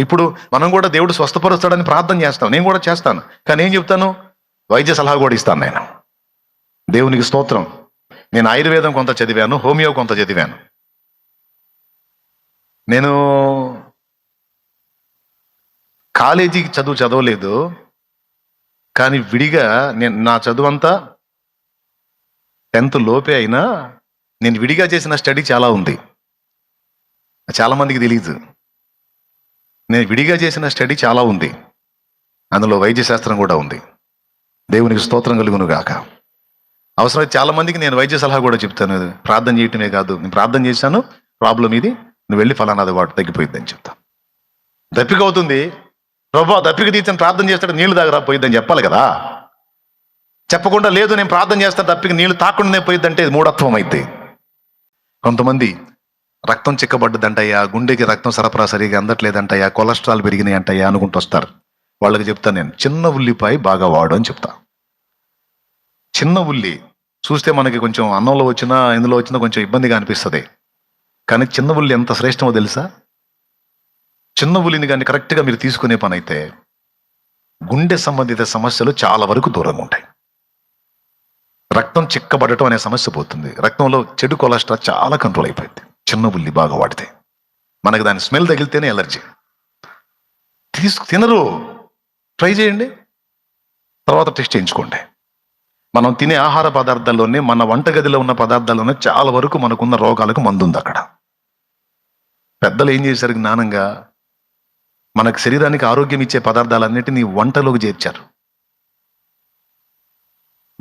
ఇప్పుడు మనం కూడా దేవుడు స్వస్థపరుస్తాడని ప్రార్థన చేస్తాం. నేను కూడా చేస్తాను. కానీ ఏం చెప్తాను? వైద్య సలహా కూడా ఇస్తాను నేను. దేవునికి స్తోత్రం. నేను ఆయుర్వేదం కొంత చదివాను హోమియో కొంత చదివాను. నేను కాలేజీకి చదువు చదవలేదు. కానీ విడిగా నేను నా చదువు అంతా టెన్త్ లోపే అయినా నేను విడిగా చేసిన స్టడీ చాలా ఉంది. చాలా మందికి తెలియదు నేను విడిగా చేసిన స్టడీ చాలా ఉంది. అందులో వైద్యశాస్త్రం కూడా ఉంది. దేవునికి స్తోత్రం కలుగును గాక. అవసరమైతే చాలా మందికి నేను వైద్య సలహా కూడా చెప్తాను. ప్రార్థన చేయటమే కాదు. నేను ప్రార్థన చేశాను. ప్రాబ్లం ఇది. నువ్వు వెళ్ళి ఫలానాది వాడు తగ్గిపోయిద్దని చెప్తాను చెప్తా. దప్పిక అవుతుంది. ప్రభా దప్పిక తీర్చని ప్రార్థన చేస్తాడు. నీళ్ళు దగ్గర పోయిద్దని చెప్పాలి కదా. చెప్పకుండా లేదు నేను ప్రార్థన చేస్తా దప్పిక నీళ్ళు తాకుండానే పోయిద్దంటే మూఢత్వం అయితే కొంతమంది రక్తం చిక్కబడ్డదంటయ్యా గుండెకి రక్తం సరఫరా సరిగా అందట్లేదంటయ్యా కొలెస్ట్రాల్ పెరిగినాయి అంటయ్యా అనుకుంటూ వస్తారు. వాళ్ళకి చెప్తాను నేను చిన్న ఉల్లిపాయ బాగా వాడు అని చెప్తా. చిన్న ఉల్లి చూస్తే మనకి కొంచెం అన్నంలో వచ్చినా ఇందులో వచ్చినా కొంచెం ఇబ్బందిగా అనిపిస్తుంది. కానీ చిన్న ఉల్లి ఎంత శ్రేష్టమో తెలుసా? చిన్న ఉల్లిని కానీ కరెక్ట్గా మీరు తీసుకునే పని అయితే గుండె సంబంధిత సమస్యలు చాలా వరకు దూరంగా ఉంటాయి. రక్తం చిక్కబడటం అనే సమస్య పోతుంది. రక్తంలో చెడు కొలెస్ట్రాల్ చాలా కంట్రోల్ అయిపోయింది. చిన్న ఉల్లి బాగా వాడితే. మనకు దాని స్మెల్ తగిలితేనే ఎలర్జీ. తీసుకు తినరు. ట్రై చేయండి. తర్వాత టెస్ట్ చేయించుకోండి. మనం తినే ఆహార పదార్థాల్లోనే మన వంటగదిలో ఉన్న పదార్థాల్లోనే చాలా వరకు మనకున్న రోగాలకు మందుంది అక్కడ. పెద్దలు ఏం చేశారు జ్ఞానంగా? మనకు శరీరానికి ఆరోగ్యం ఇచ్చే పదార్థాలన్నిటినీ వంటలోకి చేర్చారు.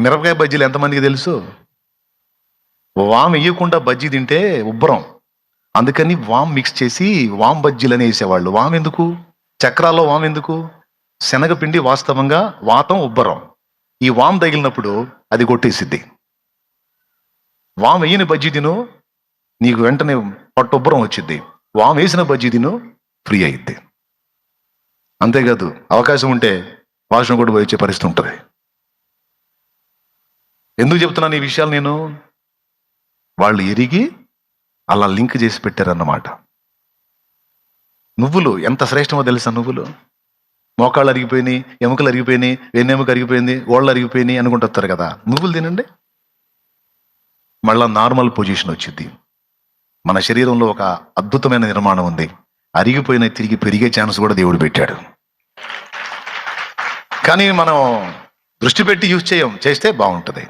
మిరపకాయ బజ్జీలు ఎంతమందికి తెలుసు? వామ్ వేయకుండా బజ్జీ తింటే ఉబ్బరం. అందుకని వామ్ మిక్స్ చేసి వామ్ బజ్జీలని వేసేవాళ్ళు. వామ్ ఎందుకు? చక్రాల్లో వామ్ ఎందుకు? శనగపిండి వాస్తవంగా వాతం ఉబ్బరం. ఈ వామ్ తగిలినప్పుడు అది కొట్టేసిద్ది. వామ్ వేయని బజ్జీ తిను నీకు వెంటనే పట్టు ఉబ్బరం వచ్చింది వామ్ వేసిన బజ్జీ తిను ఫ్రీ అయింది అంతేకాదు అవకాశం ఉంటే వాషం కూడా పోయి వచ్చే పరిస్థితి ఉంటుంది. ఎందుకు చెప్తున్నాను ఈ విషయాలు నేను? వాళ్ళు ఎరిగి అలా లింక్ చేసి పెట్టారన్నమాట. నువ్వులు ఎంత శ్రేష్టమో తెలుసా నువ్వులు? మోకాళ్ళు అరిగిపోయినాయి ఎముకలు అరిగిపోయినాయి వెన్నెముక అరిగిపోయింది ఓళ్ళు అరిగిపోయినాయి అనుకుంటారు కదా. నువ్వులు తినండి. మళ్ళా నార్మల్ పొజిషన్ వచ్చింది మన శరీరంలో ఒక అద్భుతమైన నిర్మాణం ఉంది. అరిగిపోయిన తిరిగి పెరిగే ఛాన్స్ కూడా దేవుడు పెట్టాడు. కానీ మనం దృష్టి పెట్టి యూజ్ చేయం చేస్తే బాగుంటుంది.